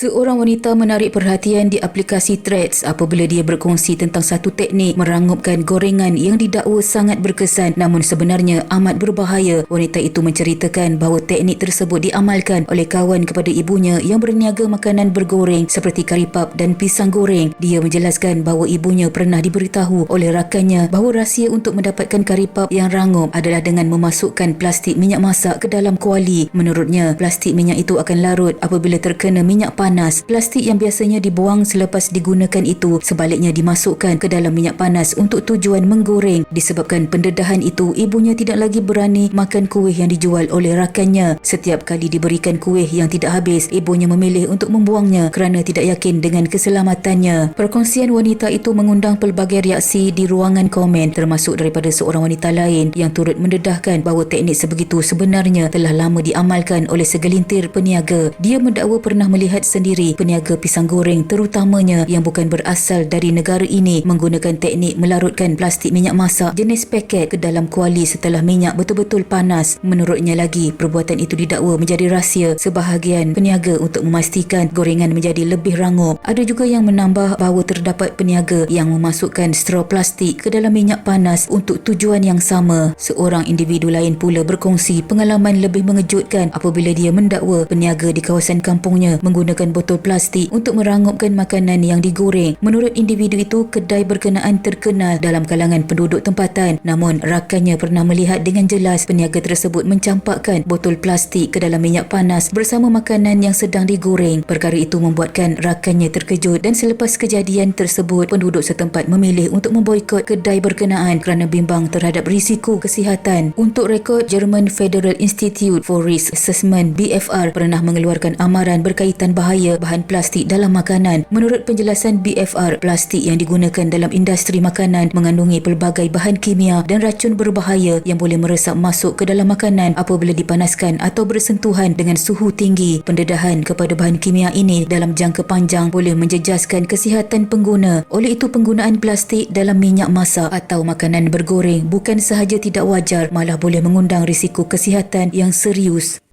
Seorang wanita menarik perhatian di aplikasi Threads apabila dia berkongsi tentang satu teknik merangupkan gorengan yang didakwa sangat berkesan namun sebenarnya amat berbahaya. Wanita itu menceritakan bahawa teknik tersebut diamalkan oleh kawan kepada ibunya yang berniaga makanan bergoreng seperti karipap dan pisang goreng. Dia menjelaskan bahawa ibunya pernah diberitahu oleh rakannya bahawa rahsia untuk mendapatkan karipap yang rangup adalah dengan memasukkan plastik minyak masak ke dalam kuali. Menurutnya, plastik minyak itu akan larut apabila terkena minyak panas panas. Plastik yang biasanya dibuang selepas digunakan itu sebaliknya dimasukkan ke dalam minyak panas untuk tujuan menggoreng. Disebabkan pendedahan itu, ibunya tidak lagi berani makan kuih yang dijual oleh rakannya. Setiap kali diberikan kuih yang tidak habis, ibunya memilih untuk membuangnya kerana tidak yakin dengan keselamatannya. Perkongsian wanita itu mengundang pelbagai reaksi di ruangan komen termasuk daripada seorang wanita lain yang turut mendedahkan bahawa teknik sebegitu sebenarnya telah lama diamalkan oleh segelintir peniaga. Dia mendakwa pernah melihat sendiri peniaga pisang goreng terutamanya yang bukan berasal dari negara ini menggunakan teknik melarutkan plastik minyak masak jenis paket ke dalam kuali setelah minyak betul-betul panas. Menurutnya lagi, perbuatan itu didakwa menjadi rahsia sebahagian peniaga untuk memastikan gorengan menjadi lebih rangup. Ada juga yang menambah bahawa terdapat peniaga yang memasukkan straw plastik ke dalam minyak panas untuk tujuan yang sama. Seorang individu lain pula berkongsi pengalaman lebih mengejutkan apabila dia mendakwa peniaga di kawasan kampungnya menggunakan botol plastik untuk merangupkan makanan yang digoreng. Menurut individu itu, kedai berkenaan terkenal dalam kalangan penduduk tempatan. Namun, rakannya pernah melihat dengan jelas peniaga tersebut mencampakkan botol plastik ke dalam minyak panas bersama makanan yang sedang digoreng. Perkara itu membuatkan rakannya terkejut dan selepas kejadian tersebut, penduduk setempat memilih untuk memboikot kedai berkenaan kerana bimbang terhadap risiko kesihatan. Untuk rekod, German Federal Institute for Risk Assessment BFR pernah mengeluarkan amaran berkaitan bahaya bahaya bahan plastik dalam makanan. Menurut penjelasan BFR, plastik yang digunakan dalam industri makanan mengandungi pelbagai bahan kimia dan racun berbahaya yang boleh meresap masuk ke dalam makanan apabila dipanaskan atau bersentuhan dengan suhu tinggi. Pendedahan kepada bahan kimia ini dalam jangka panjang boleh menjejaskan kesihatan pengguna. Oleh itu, penggunaan plastik dalam minyak masak atau makanan bergoreng bukan sahaja tidak wajar, malah boleh mengundang risiko kesihatan yang serius.